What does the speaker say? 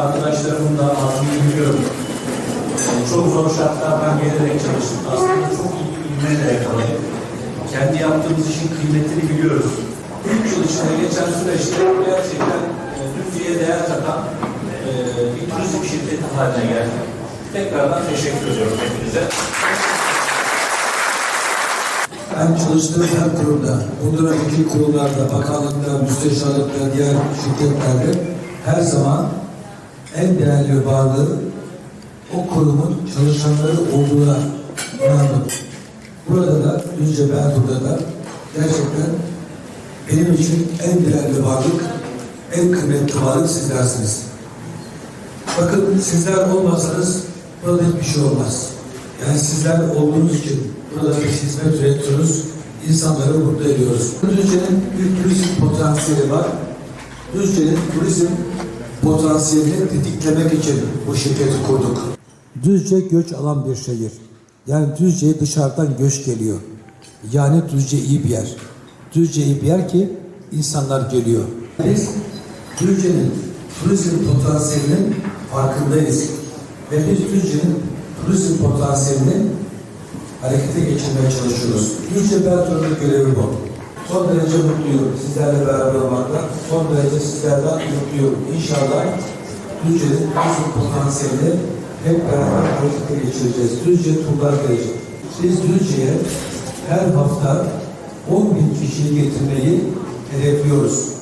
arkadaşlarımın da ağzını biliyorum. Ee, çok zor şartlardan gelerek çalıştık. Aslında çok iyi bir ilmeyle yakaladık. Kendi yaptığımız işin kıymetini biliyoruz. Üç yıl içinde geçen süreçte gerçekten e, Türkiye'ye değer katan e, bir turizm şirketi haline geldi. Tekrardan teşekkür ediyorum hepinize. Ben çalıştığım her kurumda, bundan önceki kurumlarda, bakanlıkta, müsteşarlıkta, diğer şirketlerde her zaman en değerli varlığı o kurumun çalışanları olduğuna inandım. Burada da, Düzce Beyazıt'ta da gerçekten benim için en değerli varlık, en kıymetli varlık sizlersiniz. Bakın sizler olmasanız burada hiçbir şey olmaz. Yani sizler olduğunuz için burada bir hizmet üretiyoruz, insanları mutlu ediyoruz. Düzce'nin bir turizm potansiyeli var. Düzce'nin turizm potansiyelini tetiklemek için bu şirketi kurduk. Düzce göç alan bir şehir. Yani Düzce'ye dışarıdan göç geliyor. Yani Düzce iyi bir yer. Düzce iyi bir yer ki insanlar geliyor. Biz Düzce'nin turizm potansiyelinin farkındayız. Ve biz Düzce'nin turizm potansiyelini harekete geçirmeye çalışıyoruz. Düzce Beltra'nın görevi bu. Son derece mutluyum sizlerle beraber olmaktan. Son derece sizlerden mutluyum. İnşallah Düzce'nin turizm potansiyelini hep beraber harekete geçireceğiz. Düzce turlar gelecek. Biz Düzce'ye her hafta 10 bin kişiyi getirmeyi hedefliyoruz.